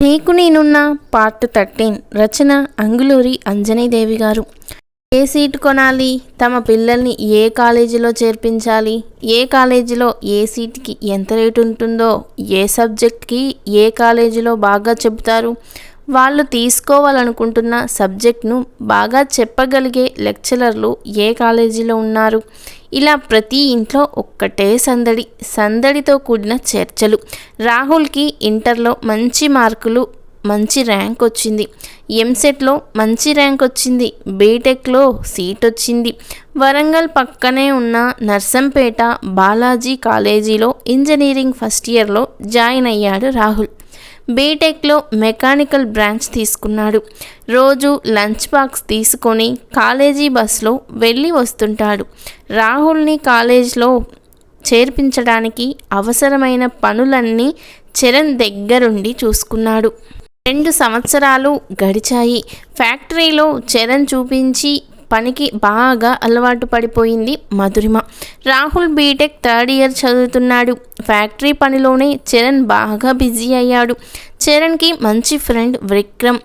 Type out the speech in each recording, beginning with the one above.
నీకు నేనున్న part thirteen రచన అంగులూరి అంజనీదేవి గారు ఏ సీటు కొనాలి? తమ పిల్లల్ని ఏ కాలేజీలో చేర్పించాలి? ఏ కాలేజీలో ఏ సీట్కి ఎంత రేటు ఉంటుందో? ఏ సబ్జెక్ట్కి ఏ కాలేజీలో బాగా చెబుతారు? వాళ్ళు తీసుకోవాలనుకుంటున్న సబ్జెక్ట్ను బాగా చెప్పగలిగే లెక్చరర్లు ఏ కాలేజీలో ఉన్నారు? ఇలా ప్రతి ఇంట్లో ఒక్కటే సందడి సందడితో కూడిన చర్చలు. రాహుల్కి ఇంటర్లో మంచి మార్కులు మంచి ర్యాంక్ వచ్చింది. ఎంసెట్లో మంచి ర్యాంక్ వచ్చింది. బీటెక్లో సీట్ వచ్చింది. వరంగల్ పక్కనే ఉన్న నర్సంపేట బాలాజీ కాలేజీలో ఇంజనీరింగ్ ఫస్ట్ ఇయర్లో జాయిన్ అయ్యాడు రాహుల్. బీటెక్లో మెకానికల్ బ్రాంచ్ తీసుకున్నాడు. రోజు లంచ్ బాక్స్ తీసుకొని కాలేజీ బస్సులో వెళ్ళి వస్తుంటాడు. రాహుల్ని కాలేజ్లో చేర్పించడానికి అవసరమైన పనులన్నీ చరణ్ దగ్గరుండి చూసుకున్నాడు. రెండు సంవత్సరాలు గడిచాయి. ఫ్యాక్టరీలో చరణ్ చూపించి పనికి బాగా అలవాటు పడిపోయింది Madhurima. Rahul BTech third year చదువుతున్నాడు. ఫ్యాక్టరీ పనిలోనే చరణ్ బాగా బిజీ అయ్యాడు. చరణ్కి మంచి ఫ్రెండ్ విక్రమ్.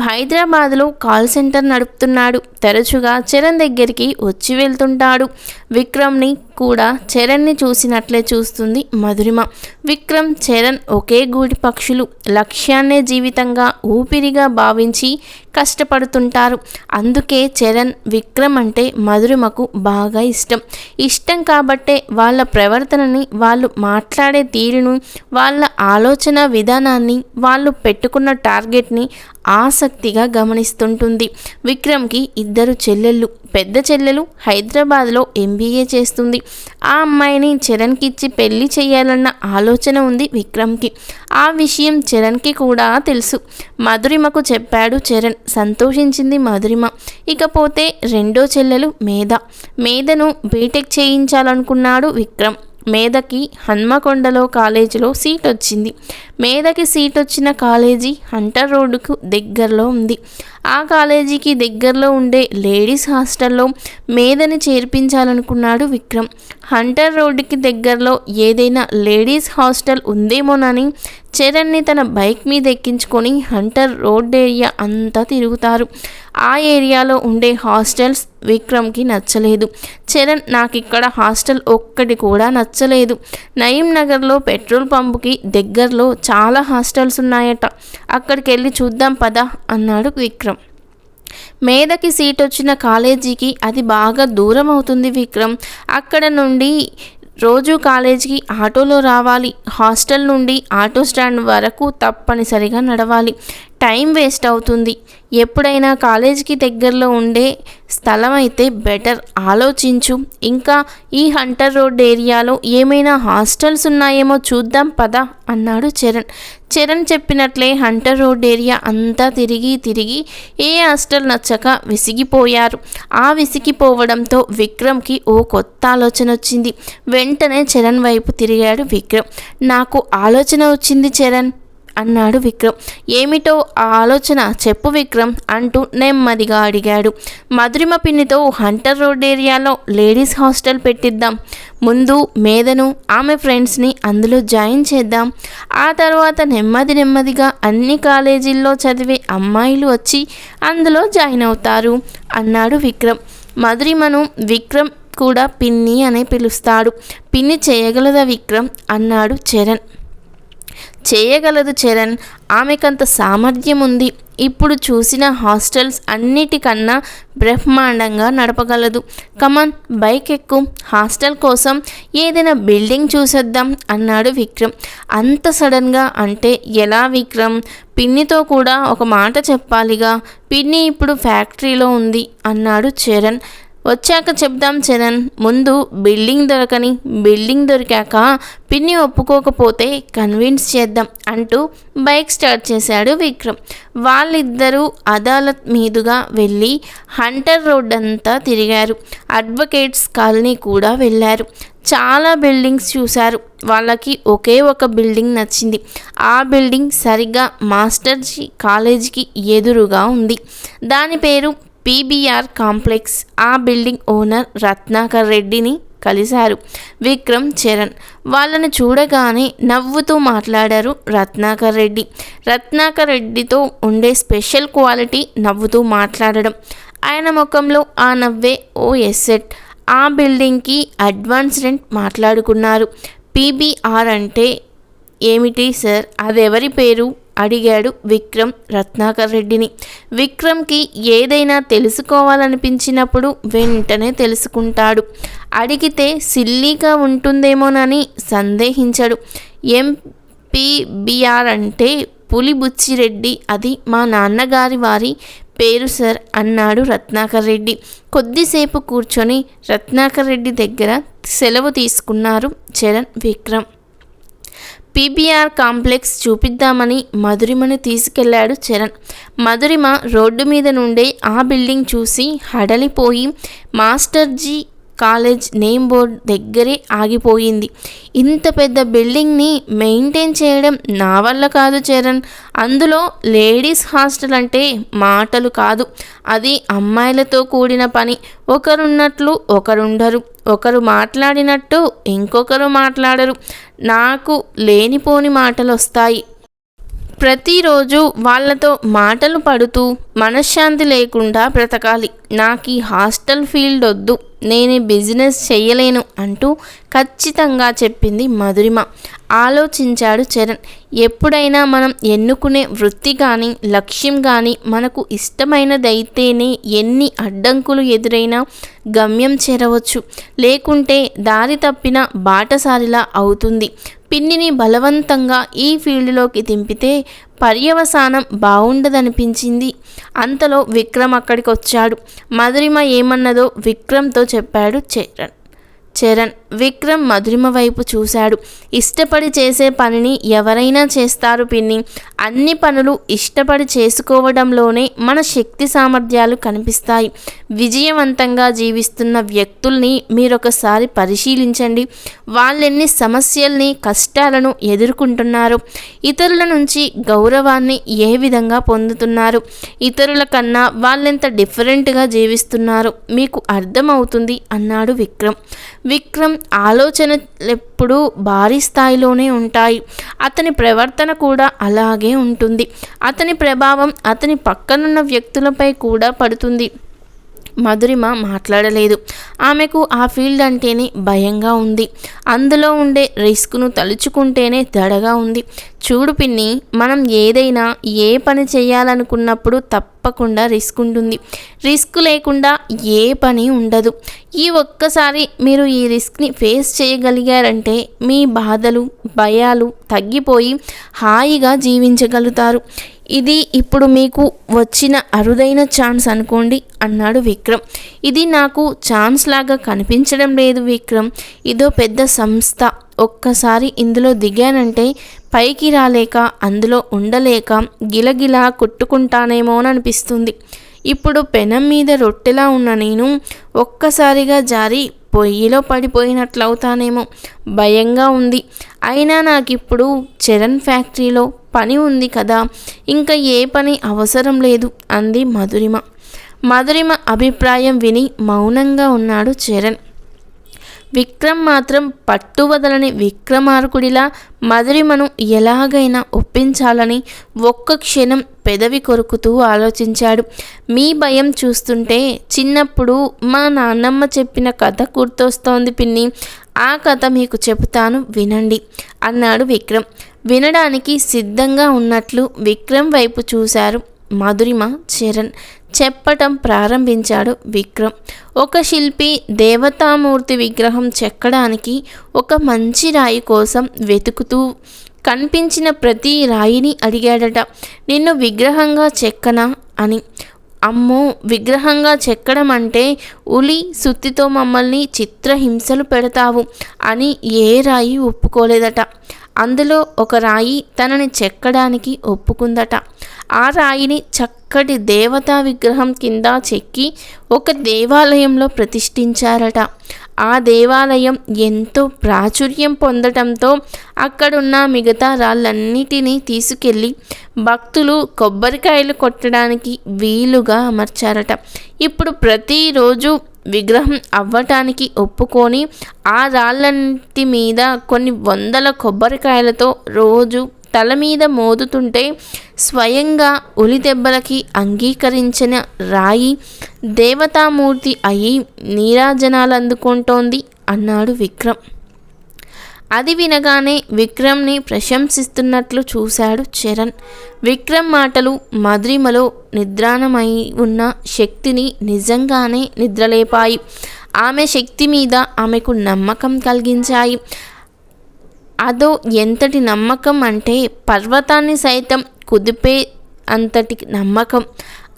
హైదరాబాద్లో కాల్ సెంటర్ నడుపుతున్నాడు. తరచుగా చరణ్ దగ్గరికి వచ్చి వెళ్తుంటాడు. విక్రమ్ని కూడా చరణ్ని చూసినట్లే చూస్తుంది మధురిమ. విక్రమ్ చరణ్ ఒకే గూడి పక్షులు. లక్ష్యాన్నే జీవితంగా ఊపిరిగా భావించి కష్టపడుతుంటారు. అందుకే చరణ్ విక్రమ్ అంటే మధురిమకు బాగా ఇష్టం. ఇష్టం కాబట్టే వాళ్ళ ప్రవర్తనని వాళ్ళు మాట్లాడే తీరును వాళ్ళ ఆలోచన విధానాన్ని వాళ్ళు పెట్టుకున్న టార్గెట్ని ఆసక్తిగా గమనిస్తుంటుంది. విక్రమ్కి ఇద్దరు చెల్లెళ్ళు. పెద్ద చెల్లెలు హైదరాబాద్లో ఎంబీఏ చేస్తుంది. ఆ అమ్మాయిని చరణ్కి ఇచ్చి పెళ్ళి చేయాలన్న ఆలోచన ఉంది విక్రమ్కి. ఆ విషయం చరణ్కి కూడా తెలుసు. మధురిమకు చెప్పాడు చరణ్. సంతోషించింది మధురిమ. ఇకపోతే రెండో చెల్లెలు మేధ. మేధను బీటెక్ చేయించాలనుకున్నాడు విక్రమ్. మేధకి హన్మకొండలో కాలేజీలో సీట్ వచ్చింది మేధకి సీట్ వచ్చిన కాలేజీ హంటర్ రోడ్డుకు దగ్గరలో ఉంది. ఆ కాలేజీకి దగ్గరలో ఉండే లేడీస్ హాస్టల్లో మేధని చేర్పించాలనుకున్నాడు విక్రమ్. హంటర్ రోడ్డుకి దగ్గరలో ఏదైనా లేడీస్ హాస్టల్ ఉందేమోనని చరణ్ని తన బైక్ మీద ఎక్కించుకొని హంటర్ రోడ్ ఏరియా అంతా తిరుగుతారు. ఆ ఏరియాలో ఉండే హాస్టల్స్ విక్రమ్కి నచ్చలేదు. చరణ్ నాకు ఇక్కడ హాస్టల్ ఒక్కటి కూడా నచ్చలేదు. నయీం నగర్లో పెట్రోల్ పంపుకి దగ్గరలో చాలా హాస్టల్స్ ఉన్నాయట. అక్కడికి వెళ్ళి చూద్దాం పదా అన్నాడు విక్రమ్. మేధకి సీట్ వచ్చిన కాలేజీకి అది బాగా దూరం అవుతుంది విక్రమ్. అక్కడ నుండి రోజు కాలేజీకి ఆటోలో రావాలి. హాస్టల్ నుండి ఆటో స్టాండ్ వరకు తప్పనిసరిగా నడవాలి. టైం వేస్ట్ అవుతుంది. ఎప్పుడైనా కాలేజీకి దగ్గరలో ఉండే స్థలం అయితే బెటర్. ఆలోచించు. ఇంకా ఈ హంటర్ రోడ్ ఏరియాలో ఏమైనా హాస్టల్స్ ఉన్నాయేమో చూద్దాం పద అన్నాడు చరణ్. చరణ్ చెప్పినట్లే హంటర్ రోడ్ ఏరియా అంతా తిరిగి తిరిగి ఏ హాస్టల్ నచ్చక విసిగిపోయారు. ఆ విసిగిపోవడంతో విక్రమ్కి ఓ కొత్త ఆలోచన వచ్చింది. వెంటనే చరణ్ వైపు తిరిగాడు విక్రమ్. నాకు ఆలోచన వచ్చింది చరణ్. అన్నాడు విక్రమ్. ఏమిటో ఆ ఆలోచన చెప్పు విక్రమ్ అంటూ నెమ్మదిగా అడిగాడు. మధురిమ పిన్నితో హంటర్ రోడ్ ఏరియాలో లేడీస్ హాస్టల్ పెట్టిద్దాం. ముందు మేదను ఆమె ఫ్రెండ్స్ని అందులో జాయిన్ చేద్దాం. ఆ తర్వాత నెమ్మది నెమ్మదిగా అన్ని కాలేజీల్లో చదివే అమ్మాయిలు వచ్చి అందులో జాయిన్ అవుతారు అన్నాడు విక్రమ్. మధురిమను విక్రమ్ కూడా పిన్ని అనే పిలుస్తాడు. పిన్ని చేయగలదా విక్రమ్? అన్నాడు చరణ్. చేయగలదు చరణ్. ఆమెకంత సామర్థ్యం ఉంది ఇప్పుడు చూసిన హాస్టల్స్ అన్నిటికన్నా బ్రహ్మాండంగా నడపగలదు. కమన్ బైక్ ఎక్కు హాస్టల్ కోసం ఏదైనా బిల్డింగ్ చూసేద్దాం అన్నాడు విక్రమ్. అంత సడన్గా అంటే ఎలా విక్రమ్? పిన్నితో కూడా ఒక మాట చెప్పాలిగా. పిన్ని ఇప్పుడు ఫ్యాక్టరీలో ఉంది అన్నాడు చరణ్. వచ్చాక చెప్దాం చరణ్ ముందు బిల్డింగ్ దొరకని బిల్డింగ్ దొరికాక పిన్ని ఒప్పుకోకపోతే కన్విన్స్ చేద్దాం అంటూ బైక్ స్టార్ట్ చేశాడు విక్రమ్. వాళ్ళిద్దరూ అదాలత్ మీదుగా వెళ్ళి హంటర్ రోడ్ అంతా తిరిగారు. అడ్వకేట్స్ కాలనీ కూడా వెళ్ళారు. చాలా బిల్డింగ్స్ చూశారు. వాళ్ళకి ఒకే ఒక బిల్డింగ్ నచ్చింది. ఆ బిల్డింగ్ సరిగ్గా మాస్టర్జీ కాలేజీకి ఎదురుగా ఉంది. దాని పేరు పీబీఆర్ కాంప్లెక్స్ ఆ బిల్డింగ్ ఓనర్ రత్నాకర్ రెడ్డిని కలిశారు. విక్రమ్ చరణ్ వాళ్ళని చూడగానే నవ్వుతూ మాట్లాడారు రత్నాకర్ రెడ్డి. రత్నాకర్ రెడ్డితో ఉండే స్పెషల్ క్వాలిటీ నవ్వుతూ మాట్లాడడం. ఆయన ముఖంలో ఆ నవ్వే ఓ ఎస్సెట్. ఆ బిల్డింగ్కి అడ్వాన్స్ రెంట్ మాట్లాడుకున్నారు. పీబీఆర్ అంటే ఏమిటి సార్? అదెవరి పేరు? అడిగాడు విక్రమ్ రత్నాకర్ రెడ్డిని. విక్రమ్కి ఏదైనా తెలుసుకోవాలనిపించినప్పుడు వెంటనే తెలుసుకుంటాడు. అడిగితే సిల్లీగా ఉంటుందేమోనని సందేహించడు. ఎంపీబీఆర్ అంటే పులిబుచ్చిరెడ్డి అది మా నాన్నగారి వారి పేరు సార్ అన్నాడు రత్నాకర్ రెడ్డి. కొద్దిసేపు కూర్చొని రత్నాకర్ రెడ్డి దగ్గర సెలవు తీసుకున్నారు చరణ్ విక్రమ్. పీబీఆర్ కాంప్లెక్స్ చూపిద్దామని మధురిమను తీసుకెళ్ళాడు చరణ్. మధురిమ రోడ్డు మీద నుండే ఆ బిల్డింగ్ చూసి హడలిపోయి మాస్టర్జీ కాలేజ్ నేమ్ బోర్డ్ దగ్గరే ఆగిపోయింది. ఇంత పెద్ద బిల్డింగ్ని మెయింటైన్ చేయడం నా వల్ల కాదు చరణ్. అందులో లేడీస్ హాస్టల్ అంటే మాటలు కాదు. అది అమ్మాయిలతో కూడిన పని. ఒకరున్నట్లు ఒకరుండరు. ఒకరు మాట్లాడినట్టు ఇంకొకరు మాట్లాడరు. నాకు లేనిపోని మాటలు వస్తాయి ప్రతిరోజు వాళ్ళతో మాటలు పడుతూ మనశ్శాంతి లేకుండా బ్రతకాలి. నాకు ఈ హాస్టల్ ఫీల్డ్ వద్దు. నేను బిజినెస్ చేయలేను అంటూ ఖచ్చితంగా చెప్పింది మధురిమ. ఆలోచించాడు చరణ్. ఎప్పుడైనా మనం ఎన్నుకునే వృత్తి కానీ లక్ష్యం కానీ మనకు ఇష్టమైనదైతేనే ఎన్ని అడ్డంకులు ఎదురైనా గమ్యం చేరవచ్చు. లేకుంటే దారి తప్పిన బాటసారిలా అవుతుంది. పిన్నిని బలవంతంగా ఈ ఫీల్డ్లోకి దింపితే పర్యవసానం బాగుండదనిపించింది అంతలో విక్రమ్ అక్కడికి వచ్చాడు మధురిమ ఏమన్నదో విక్రమ్తో చెప్పాడు చరణ్ చరణ్. విక్రమ్ మధురిమ వైపు చూశాడు. ఇష్టపడి చేసే పనిని ఎవరైనా చేస్తారు పిన్ని. అన్ని పనులు ఇష్టపడి చేసుకోవడంలోనే మన శక్తి సామర్థ్యాలు కనిపిస్తాయి. విజయవంతంగా జీవిస్తున్న వ్యక్తుల్ని మీరొకసారి పరిశీలించండి. వాళ్ళెన్ని సమస్యల్ని కష్టాలను ఎదుర్కొంటున్నారు. ఇతరుల నుంచి గౌరవాన్ని ఏ విధంగా పొందుతున్నారు? ఇతరుల కన్నా వాళ్ళెంత డిఫరెంట్గా జీవిస్తున్నారు? మీకు అర్థమవుతుంది అన్నాడు విక్రమ్. విక్రమ్ ఆలోచనలు భారీ స్థాయిలోనే ఉంటాయి. అతని ప్రవర్తన కూడా అలాగే ఉంటుంది. అతని ప్రభావం అతని పక్కనున్న వ్యక్తులపై కూడా పడుతుంది. మధురిమ మాట్లాడలేదు. ఆమెకు ఆ ఫీల్డ్ అంటేనే భయంగా ఉంది. అందులో ఉండే రిస్క్ను తలుచుకుంటేనే దడగా ఉంది. చూడు పిన్ని మనం ఏదైనా ఏ పని చేయాలనుకున్నప్పుడు తప్పకుండా రిస్క్ ఉంటుంది. రిస్క్ లేకుండా ఏ పని ఉండదు. ఈ ఒక్కసారి మీరు ఈ రిస్క్ని ఫేస్ చేయగలిగారంటే మీ బాధలు భయాలు తగ్గిపోయి హాయిగా జీవించగలుగుతారు. ఇది ఇప్పుడు మీకు వచ్చిన అరుదైన ఛాన్స్ అనుకోండి అన్నాడు విక్రమ్. ఇది నాకు ఛాన్స్ లాగా కనిపించడం లేదు విక్రమ్. ఇదో పెద్ద సంస్థ. ఒక్కసారి ఇందులో దిగానంటే పైకి రాలేక అందులో ఉండలేక గిలగిలా కొట్టుకుంటానేమోననిపిస్తుంది. ఇప్పుడు పెనం మీద రొట్టెలా ఉన్న నేను ఒక్కసారిగా జారి పొయ్యిలో పడిపోయినట్లవుతానేమో. భయంగా ఉంది. అయినా నాకు ఇప్పుడు చరణ్ ఫ్యాక్టరీలో పని ఉంది కదా ఇంకా ఏ పని అవసరం లేదు అంది మధురిమ. మధురిమ అభిప్రాయం విని మౌనంగా ఉన్నాడు చరణ్. విక్రమ్ మాత్రం పట్టువదలని విక్రమార్కుడిలా మధురిమను ఎలాగైనా ఒప్పించాలని ఒక్క క్షణం పెదవి కొరుకుతూ ఆలోచించాడు. మీ భయం చూస్తుంటే చిన్నప్పుడు మా నాన్నమ్మ చెప్పిన కథ గుర్తొస్తోంది పిన్ని. ఆ కథ మీకు చెబుతాను వినండి అన్నాడు విక్రమ్. వినడానికి సిద్ధంగా ఉన్నట్లు విక్రమ్ వైపు చూశారు మధురిమ చరణ్. చెప్పటం ప్రారంభించాడు విక్రమ్. ఒక శిల్పి దేవతామూర్తి విగ్రహం చెక్కడానికి ఒక మంచి రాయి కోసం వెతుకుతూ కనిపించిన ప్రతి రాయిని అడిగాడట. నిన్ను విగ్రహంగా చెక్కనా? అని. అమ్మో విగ్రహంగా చెక్కడం అంటే ఉలి సుత్తితో మమ్మల్ని చిత్రహింసలు పెడతావు అని ఏ రాయి ఒప్పుకోలేదట. అందులో ఒక రాయి తనని చెక్కడానికి ఒప్పుకుందట. ఆ రాయిని చక్కటి దేవతా విగ్రహం కింద చెక్కి ఒక దేవాలయంలో ప్రతిష్ఠించారట. ఆ దేవాలయం ఎంతో ప్రాచుర్యం పొందటంతో అక్కడున్న మిగతా రాళ్ళన్నిటినీ తీసుకెళ్ళి భక్తులు కొబ్బరికాయలు కొట్టడానికి వీలుగా అమర్చారట. ఇప్పుడు ప్రతిరోజు విగ్రహం అవ్వటానికి ఒప్పుకొని ఆ రాళ్ళంటి మీద కొన్ని వందల కొబ్బరికాయలతో రోజు తల మీద మోదుతుంటే స్వయంగా ఉలి దెబ్బలకి అంగీకరించిన రాయి దేవతామూర్తి అయి నీరాజనాలు అందుకుంటోంది అన్నాడు విక్రమ్. అది వినగానే విక్రమ్ని ప్రశంసిస్తున్నట్లు చూశాడు చరణ్. విక్రమ్ మాటలు మద్రిమలో నిద్రాణమై ఉన్న శక్తిని నిజంగానే నిద్రలేపాయి. ఆమె శక్తి మీద ఆమెకు నమ్మకం కలిగించాయి. అదో ఎంతటి నమ్మకం అంటే పర్వతాన్ని సైతం కుదిపే అంతటి నమ్మకం.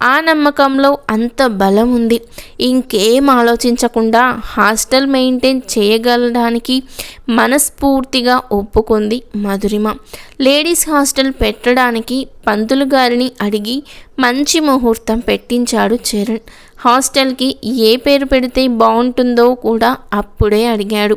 ఆ నమ్మకంలో అంత బలం ఉంది. ఇంకేం ఆలోచించకుండా హాస్టల్ మెయింటైన్ చేయగలడానికి మనస్ఫూర్తిగా ఒప్పుకుంది మధురిమ. లేడీస్ హాస్టల్ పెట్టడానికి పంతులు గారిని అడిగి మంచి ముహూర్తం పెట్టించాడు చరణ్. హాస్టల్కి ఏ పేరు పెడితే బాగుంటుందో కూడా అప్పుడే అడిగాడు.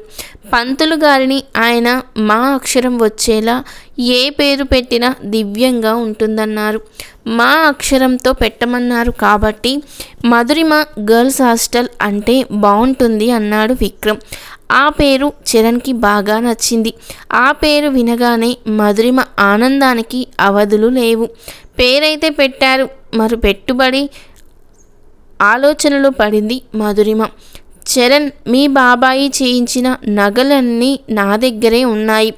పంతులు గారిని ఆయన మా అక్షరం వచ్చేలా ఏ పేరు పెట్టినా దివ్యంగా ఉంటుందన్నారు. మా అక్షరంతో పెట్టమన్నారు కాబట్టి మధురిమ గర్ల్స్ హాస్టల్ అంటే బాగుంటుంది అన్నాడు విక్రమ్. ఆ పేరు చరణ్కి బాగా నచ్చింది. ఆ పేరు వినగానే మధురిమ ఆనందానికి అవధులు లేవు. పేరైతే పెట్టారు. మరి పెట్టుబడి ఆలోచనలో పడింది మధురిమ. చరణ్ మీ బాబాయి చేయించిన నగలన్నీ నా దగ్గరే ఉన్నాయి.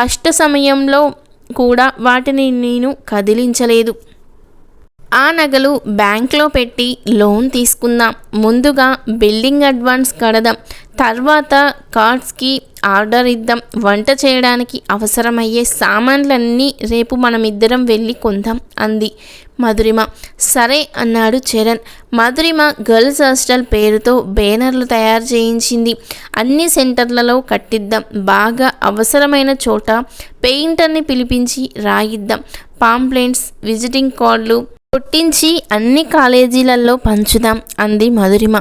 కష్ట సమయంలో కూడా వాటిని నేను కదిలించలేదు. ఆ నగలు బ్యాంక్లో పెట్టి లోన్ తీసుకుందాం. ముందుగా బిల్డింగ్ అడ్వాన్స్ కడదాం. తర్వాత కార్డ్స్కి ఆర్డర్ ఇద్దాం. వంట చేయడానికి అవసరమయ్యే సామాన్లన్నీ రేపు మనమిద్దరం వెళ్ళి కొందాం అంది మధురిమ. సరే అన్నాడు చరణ్. మధురిమ గర్ల్స్ హాస్టల్ పేరుతో బ్యానర్లు తయారు చేయించింది. అన్ని సెంటర్లలో కట్టిద్దాం. బాగా అవసరమైన చోట పెయింటర్ని పిలిపించి రాయిద్దాం. పాంప్లెంట్స్ విజిటింగ్ కార్డులు పుట్టించి అన్ని కాలేజీలలో పంచుదాం అంది మధురిమ.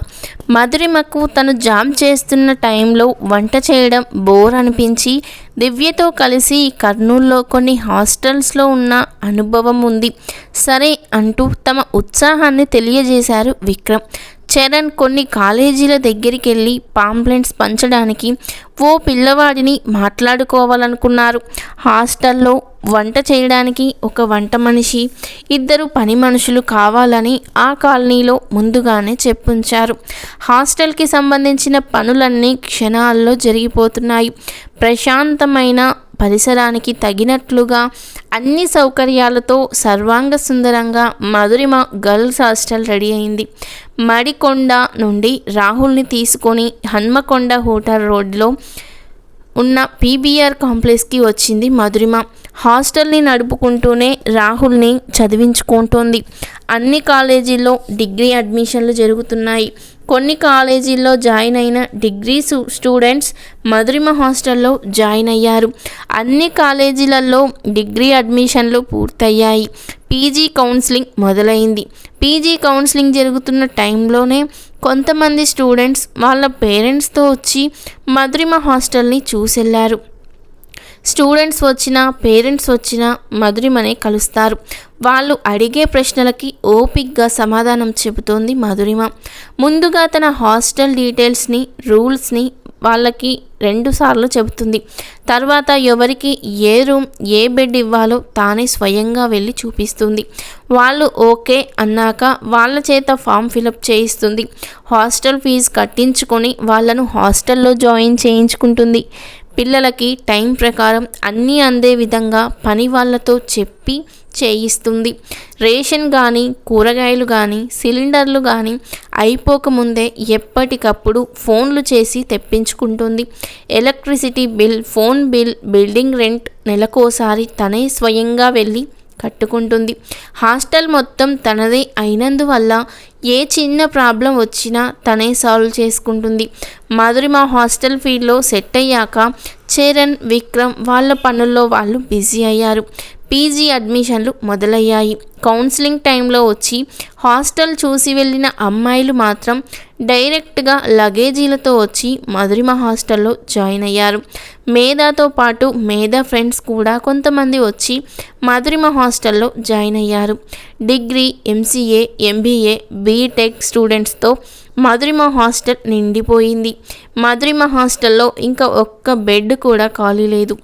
మధురిమకు తను జాబ్ చేస్తున్న టైంలో వంట చేయడం బోర్ అనిపించి దివ్యతో కలిసి కర్నూల్లో కొన్ని హాస్టల్స్లో ఉన్న అనుభవం ఉంది. సరే అంటూ తమ ఉత్సాహాన్ని తెలియజేశారు విక్రమ్. చరణ్ కొన్ని కాలేజీల దగ్గరికి వెళ్ళి పాంప్లెంట్స్ పంచడానికి ఓ పిల్లవాడిని మాట్లాడుకోవాలనుకున్నారు. హాస్టల్లో వంట చేయడానికి ఒక వంట మనిషి ఇద్దరు పని మనుషులు కావాలని ఆ కాలనీలో ముందుగానే చెప్పుంచారు. హాస్టల్కి సంబంధించిన పనులన్నీ క్షణాల్లో జరిగిపోతున్నాయి. ప్రశాంతమైన పరిసరానికి తగినట్లుగా అన్ని సౌకర్యాలతో సర్వాంగ సుందరంగా మధురిమ గర్ల్స్ హాస్టల్ రెడీ అయింది. మడికొండ నుండి రాహుల్ని తీసుకొని హన్మకొండ హోటల్ రోడ్లో ఉన్న పీబీఆర్ కాంప్లెక్స్కి వచ్చింది మధురిమ. హాస్టల్ని నడుపుకుంటూనే రాహుల్ని చదివించుకుంటోంది. అన్ని కాలేజీల్లో డిగ్రీ అడ్మిషన్లు జరుగుతున్నాయి. కొన్ని కాలేజీల్లో జాయిన్ అయిన డిగ్రీ స్టూడెంట్స్ మధురిమ హాస్టల్లో జాయిన్ అయ్యారు. అన్ని కాలేజీలలో డిగ్రీ అడ్మిషన్లు పూర్తయ్యాయి. పీజీ కౌన్సిలింగ్ మొదలైంది. పీజీ కౌన్సిలింగ్ జరుగుతున్న టైంలోనే కొంతమంది స్టూడెంట్స్ వాళ్ళ పేరెంట్స్తో వచ్చి మధురిమ హాస్టల్ని చూసెళ్ళారు స్టూడెంట్స్ వచ్చినా పేరెంట్స్ వచ్చినా మధురిమనే కలుస్తారు. వాళ్ళు అడిగే ప్రశ్నలకి ఓపిక్గా సమాధానం చెబుతోంది మధురిమ. ముందుగా తన హాస్టల్ డీటెయిల్స్ని రూల్స్ని వాళ్ళకి రెండుసార్లు చెబుతుంది. తర్వాత ఎవరికి ఏ రూమ్ ఏ బెడ్ ఇవ్వాలో తానే స్వయంగా వెళ్ళి చూపిస్తుంది. వాళ్ళు ఓకే అన్నాక వాళ్ళ చేత ఫామ్ ఫిలప్ చేయిస్తుంది. హాస్టల్ ఫీజు కట్టించుకొని వాళ్ళను హాస్టల్లో జాయిన్ చేయించుకుంటుంది. పిల్లలకి టైం ప్రకారం అన్నీ అందే విధంగా పని వాళ్ళతో చెప్పి చేయిస్తుంది. రేషన్ కానీ కూరగాయలు కానీ సిలిండర్లు కానీ అయిపోకముందే ఎప్పటికప్పుడు ఫోన్లు చేసి తెప్పించుకుంటుంది. Electricity bill phone bill building rent నెలకోసారి తనే స్వయంగా వెళ్ళి కట్టుకుంటుంది. హాస్టల్ మొత్తం తనదే అయినందువల్ల ఏ చిన్న ప్రాబ్లం వచ్చినా తనే సాల్వ్ చేసుకుంటుంది. మాధురి మా హాస్టల్ ఫీల్డ్లో సెట్ అయ్యాక చరణ్ విక్రమ్ వాళ్ళ పనుల్లో వాళ్ళు బిజీ అయ్యారు. పీజీ అడ్మిషన్లు మొదలయ్యాయి. కౌన్సిలింగ్ టైంలో వచ్చి హాస్టల్ చూసి వెళ్ళిన అమ్మాయిలు మాత్రం డైరెక్ట్గా లగేజీలతో వచ్చి మధురిమ హాస్టల్లో జాయిన్ అయ్యారు. మేధాతో పాటు మేధా ఫ్రెండ్స్ కూడా కొంతమంది వచ్చి మధురిమ హాస్టల్లో జాయిన్ అయ్యారు. డిగ్రీ ఎంసీఏ ఎంబీఏ బీటెక్ స్టూడెంట్స్తో మధురిమ హాస్టల్ నిండిపోయింది. మధురిమ హాస్టల్లో ఇంకా ఒక్క బెడ్ కూడా ఖాళీ లేదు.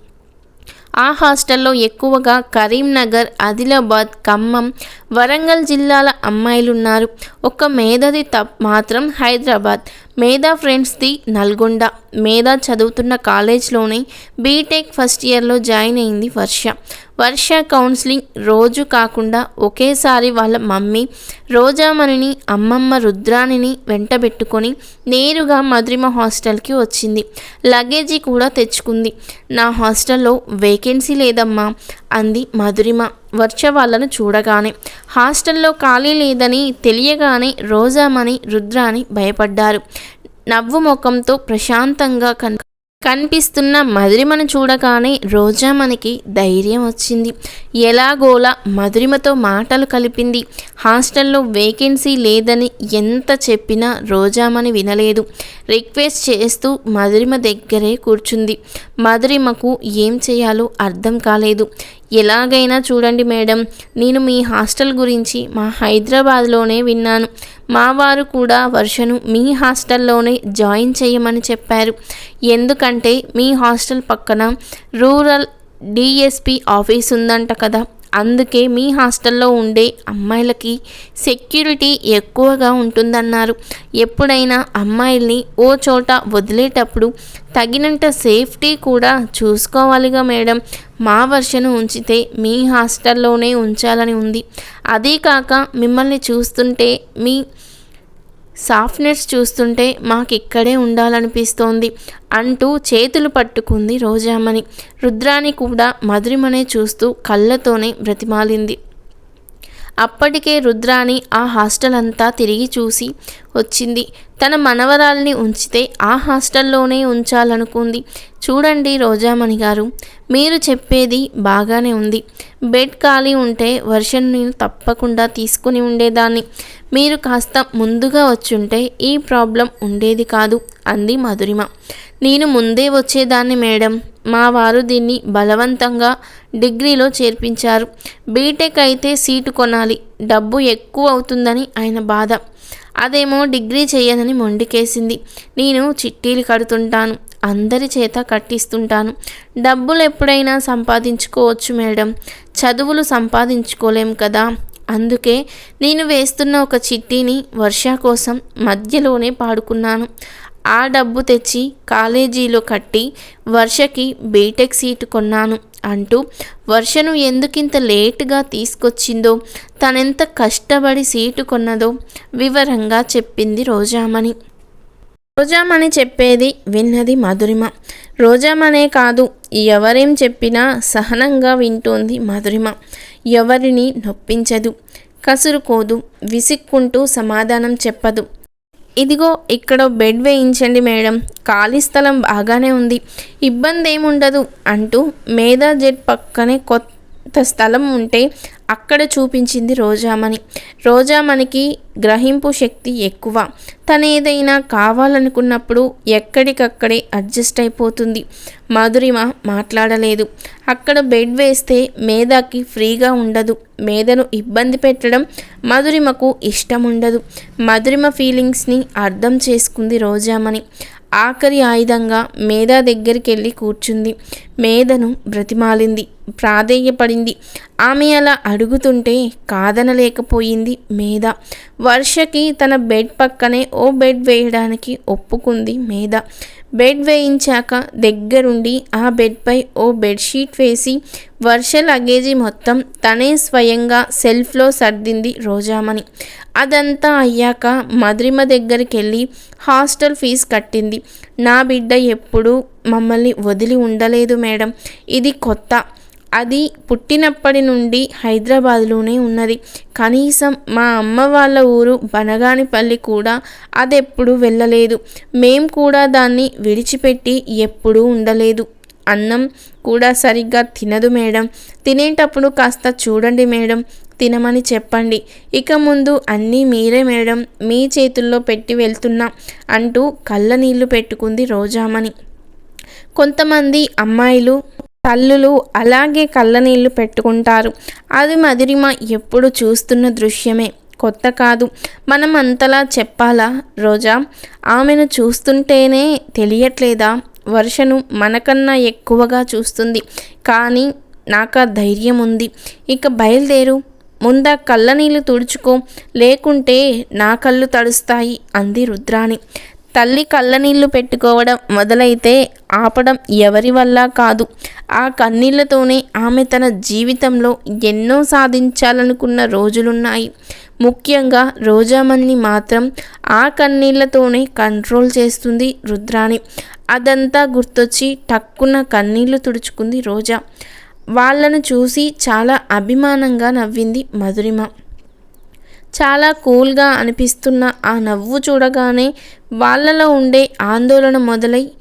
ఆ హాస్టల్లో ఎక్కువగా కరీంనగర్ ఆదిలాబాద్ ఖమ్మం వరంగల్ జిల్లాల అమ్మాయిలు ఉన్నారు ఒక మేధది తప్ మాత్రం హైదరాబాద్. మేధా ఫ్రెండ్స్ది నల్గొండ. మేధా చదువుతున్న కాలేజ్లోనే బీటెక్ ఫస్ట్ ఇయర్లో జాయిన్ అయింది వర్ష. వర్ష కౌన్సిలింగ్ రోజు కాకుండా ఒకేసారి వాళ్ళ మమ్మీ రోజామణిని అమ్మమ్మ రుద్రాణిని వెంటబెట్టుకొని నేరుగా మధురిమ హాస్టల్కి వచ్చింది. లగేజీ కూడా తెచ్చుకుంది. నా హాస్టల్లో వేకెన్సీ లేదమ్మా అంది మధురిమ వర్ష వాళ్ళను చూడగానే హాస్టల్లో ఖాళీ లేదని తెలియగానే రోజామణి రుద్రాని భయపడ్డారు. నవ్వు ముఖంతో ప్రశాంతంగా కన్ కనిపిస్తున్న మధురిమను చూడగానే రోజామణికి ధైర్యం వచ్చింది. ఎలాగోలా మధురిమతో మాటలు కలిపింది. హాస్టల్లో వేకెన్సీ లేదని ఎంత చెప్పినా రోజామని వినలేదు. రిక్వెస్ట్ చేస్తూ మధురిమ దగ్గరే కూర్చుంది. మధురిమకు ఏం చేయాలో అర్థం కాలేదు. ఎలాగైనా చూడండి మేడం నేను మీ హాస్టల్ గురించి మా హైదరాబాద్లోనే విన్నాను. మా వారు కూడా వర్షను మీ హాస్టల్లోనే జాయిన్ చేయమని చెప్పారు. ఎందుకంటే మీ హాస్టల్ పక్కన రూరల్ డిఎస్పి ఆఫీస్ ఉందంట కదా అందుకే మీ హాస్టల్లో ఉండే అమ్మాయిలకి సెక్యూరిటీ ఎక్కువగా ఉంటుందన్నారు. ఎప్పుడైనా అమ్మాయిల్ని ఓ చోట వదిలేటప్పుడు తగినంత సేఫ్టీ కూడా చూసుకోవాలిగా మేడం. మా వర్షను ఉంచితే మీ హాస్టల్లోనే ఉంచాలని ఉంది. అదీ కాక మిమ్మల్ని చూస్తుంటే మీ సాఫ్ట్నెస్ చూస్తుంటే మాకు ఇక్కడే ఉండాలనిపిస్తోంది అంటూ చేతులు పట్టుకుంది రోజామణి. రుద్రాని కూడా మధురిమనే చూస్తూ కళ్ళతోనే బ్రతిమాలింది. అప్పటికే రుద్రాణి ఆ హాస్టల్ అంతా తిరిగి చూసి వచ్చింది. తన మనవరాల్ని ఉంచితే ఆ హాస్టల్లోనే ఉంచాలనుకుంది. చూడండి రోజామణి గారు మీరు చెప్పేది బాగానే ఉంది. బెడ్ ఖాళీ ఉంటే వర్షన్ నేను తప్పకుండా తీసుకుని ఉండేదాన్ని. మీరు కాస్త ముందుగా వచ్చుంటే ఈ ప్రాబ్లం ఉండేది కాదు అంది మధురిమ. నేను ముందే వచ్చేదాన్ని మేడం. మా వారు దీన్ని బలవంతంగా డిగ్రీలో చేర్పించారు. బీటెక్ అయితే సీటు కొనాలి. డబ్బు ఎక్కువ అవుతుందని ఆయన బాధ. అదేమో డిగ్రీ చేయదని మొండికేసింది. నేను చిట్టీలు కడుతుంటాను. అందరి చేత కట్టిస్తుంటాను. డబ్బులు ఎప్పుడైనా సంపాదించుకోవచ్చు మేడం. చదువులు సంపాదించుకోలేం కదా. అందుకే నేను వేస్తున్న ఒక చిట్టీని వర్ష కోసం మధ్యలోనే పాడుకున్నాను. ఆ డబ్బు తెచ్చి కాలేజీలో కట్టి వర్షకి బీటెక్ సీటు కొన్నాను అంటూ వర్షను ఎందుకింత లేటుగా తీసుకొచ్చిందో తనెంత కష్టపడి సీటు కొన్నదో వివరంగా చెప్పింది రోజామణి. రోజామణి చెప్పేది విన్నది మధురిమ. రోజామనే కాదు ఎవరేం చెప్పినా సహనంగా వింటోంది మధురిమ. ఎవరిని నొప్పించదు కసురుకోదు విసిక్కుంటూ సమాధానం చెప్పదు. ఇదిగో ఇక్కడ బెడ్ వేయించండి మేడం. ఖాళీ స్థలం బాగానే ఉంది. ఇబ్బంది ఏముండదు అంటూ మేధా జెట్ పక్కనే కొత్త స్థలం ఉంటే అక్కడ చూపించింది రోజామణి. రోజామణికి గ్రహింపు శక్తి ఎక్కువ. తను ఏదైనా కావాలనుకున్నప్పుడు ఎక్కడికక్కడే అడ్జస్ట్ అయిపోతుంది. మధురిమ మాట్లాడలేదు. అక్కడ బెడ్ వేస్తే మేధాకి ఫ్రీగా ఉండదు. మేధను ఇబ్బంది పెట్టడం మధురిమకు ఇష్టం ఉండదు మధురిమ ఫీలింగ్స్ని అర్థం చేసుకుంది రోజామణి. ఆఖరి ఆయుధంగా మేధా దగ్గరికి వెళ్ళి కూర్చుంది. మేధను బ్రతిమాలింది. ప్రాధేయపడింది. ఆమె అలా అడుగుతుంటే కాదనలేకపోయింది మేధ. వర్షకి తన బెడ్ పక్కనే ఓ బెడ్ వేయడానికి ఒప్పుకుంది మేధ. బెడ్ వేయించాక దగ్గరుండి ఆ బెడ్పై ఓ బెడ్షీట్ వేసి వర్ష లగేజీ మొత్తం తనే స్వయంగా సెల్ఫ్లో సర్దింది రోజామణి. అదంతా అయ్యాక మధురిమ దగ్గరికి వెళ్ళి హాస్టల్ ఫీజు కట్టింది. నా బిడ్డ ఎప్పుడూ మమ్మల్ని వదిలి ఉండలేదు మేడం. ఇది కొత్త. అది పుట్టినప్పటి నుండి హైదరాబాద్లోనే ఉన్నది. కనీసం మా అమ్మ వాళ్ళ ఊరు బనగానిపల్లి కూడా అదెప్పుడు వెళ్ళలేదు. మేం కూడా దాన్ని విడిచిపెట్టి ఎప్పుడూ ఉండలేదు. అన్నం కూడా సరిగ్గా తినదు మేడం. తినేటప్పుడు కాస్త చూడండి మేడం తినమని చెప్పండి. ఇక ముందు అన్నీ మీరే మేడం మీ చేతుల్లో పెట్టి వెళ్తున్నా అంటూ కళ్ళ నీళ్ళు పెట్టుకుంది రోజామణి. కొంతమంది అమ్మాయిలు తల్లులు అలాగే కళ్ళనీళ్ళు పెట్టుకుంటారు. అది మధురిమ ఎప్పుడు చూస్తున్న దృశ్యమే. కొత్త కాదు. మనం అంతలా చెప్పాలా రోజా? ఆమెను చూస్తుంటేనే తెలియట్లేదా? వర్షను మనకన్నా ఎక్కువగా చూస్తుంది. కానీ నాకు ఆ ధైర్యం ఉంది. ఇక బయలుదేరు. ముందా కళ్ళనీళ్ళు తుడుచుకో. లేకుంటే నా కళ్ళు తడుస్తాయి అంది రుద్రాణి. తల్లి కళ్ళనీళ్ళు పెట్టుకోవడం మొదలైతే ఆపడం ఎవరి వల్ల కాదు. ఆ కన్నీళ్ళతోనే ఆమె తన జీవితంలో ఎన్నో సాధించాలనుకున్న రోజులున్నాయి. ముఖ్యంగా రోజామణిని మాత్రం ఆ కన్నీళ్ళతోనే కంట్రోల్ చేస్తుంది రుద్రాణి. అదంతా గుర్తొచ్చి టక్కున కన్నీళ్ళు తుడుచుకుంది రోజా. వాళ్ళను చూసి చాలా అభిమానంగా నవ్వింది మధురిమ. చాలా కూల్గా అనిపిస్తున్న ఆ నవ్వు చూడగానే వాళ్ళలో ఉండే ఆందోళన మొదలై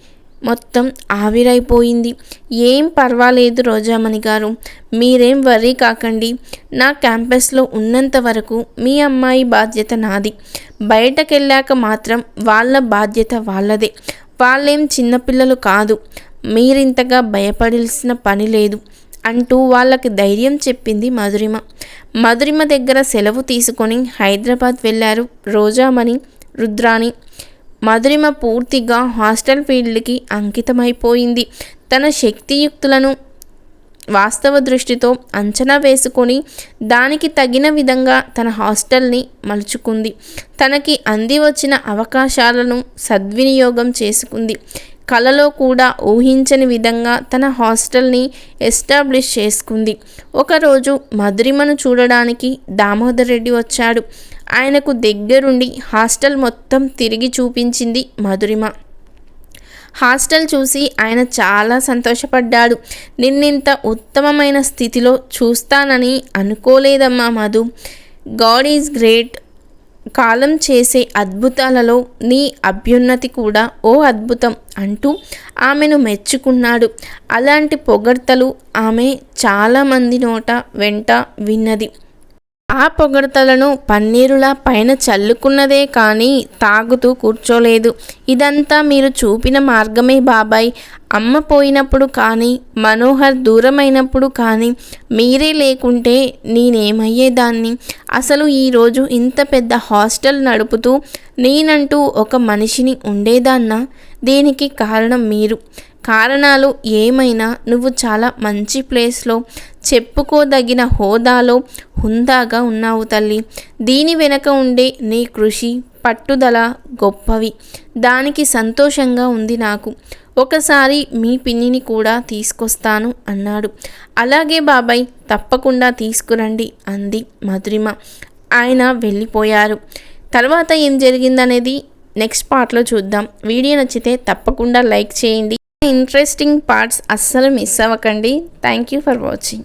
మొత్తం ఆవిరైపోయింది. ఏం పర్వాలేదు రోజామణి గారు. మీరేం వర్రీ కాకండి. నా క్యాంపస్లో ఉన్నంత వరకు మీ అమ్మాయి బాధ్యత నాది. బయటకెళ్ళాక మాత్రం వాళ్ళ బాధ్యత వాళ్ళదే. వాళ్ళేం చిన్నపిల్లలు కాదు. మీరింతగా భయపడాల్సిన పని లేదు. అంటూ వాళ్ళకి ధైర్యం చెప్పింది మధురిమ. మధురిమ దగ్గర సెలవు తీసుకొని హైదరాబాద్ వెళ్ళారు రోజామణి రుద్రాణి. మధురిమ పూర్తిగా హాస్టల్ ఫీల్డ్కి అంకితమైపోయింది. తన శక్తియుక్తులను వాస్తవ దృష్టితో అంచనా వేసుకొని దానికి తగిన విధంగా తన హాస్టల్ని మలుచుకుంది. తనకి అంది వచ్చిన అవకాశాలను సద్వినియోగం చేసుకుంది. కలలో కూడా ఊహించని విధంగా తన హాస్టల్ని ఎస్టాబ్లిష్ చేసుకుంది. ఒకరోజు మధురిమను చూడడానికి దామోదర్ రెడ్డి వచ్చాడు. ఆయనకు దగ్గరుండి హాస్టల్ మొత్తం తిరిగి చూపించింది మధురిమ. హాస్టల్ చూసి ఆయన చాలా సంతోషపడ్డాడు. నిన్నింత ఉత్తమమైన స్థితిలో చూస్తానని అనుకోలేదమ్మా మధు. గాడ్ ఈజ్ గ్రేట్ కాలం చేసే అద్భుతాలలో నీ అభ్యున్నతి కూడా ఓ అద్భుతం అంటూ ఆమెను మెచ్చుకున్నాడు. అలాంటి పొగడ్తలు ఆమె చాలామంది నోట వెంట విన్నది. ఆ పొగడతలను పన్నీరులా పైన చల్లుకున్నదే కానీ తాగుతూ కూర్చోలేదు. ఇదంతా మీరు చూపిన మార్గమే బాబాయ్. అమ్మ పోయినప్పుడు కానీ మనోహర్ దూరమైనప్పుడు కానీ మీరే లేకుంటే నేనేమయ్యేదాన్ని? అసలు ఈరోజు ఇంత పెద్ద హాస్టల్ నడుపుతూ నేనంటూ ఒక మనిషిని ఉండేదాన్నా? దీనికి కారణం మీరు? కారణాలు ఏమైనా? నువ్వు చాలా మంచి ప్లేస్లో చెప్పుకోదగిన హోదాలో హుందాగా ఉన్నావు తల్లి. దీని వెనక ఉండే నీ కృషి పట్టుదల గొప్పవి. దానికి సంతోషంగా ఉంది నాకు. ఒకసారి మీ పిన్నిని కూడా తీసుకొస్తాను అన్నాడు. అలాగే బాబాయ్ తప్పకుండా తీసుకురండి అంది మధురిమ. ఆయన వెళ్ళిపోయారు. తర్వాత ఏం జరిగిందనేది నెక్స్ట్ పార్ట్లో చూద్దాం. వీడియో నచ్చితే తప్పకుండా లైక్ చేయండి. ఇంట్రెస్టింగ్ పార్ట్స్ అస్సలు మిస్ అవ్వకండి. Thank you for watching.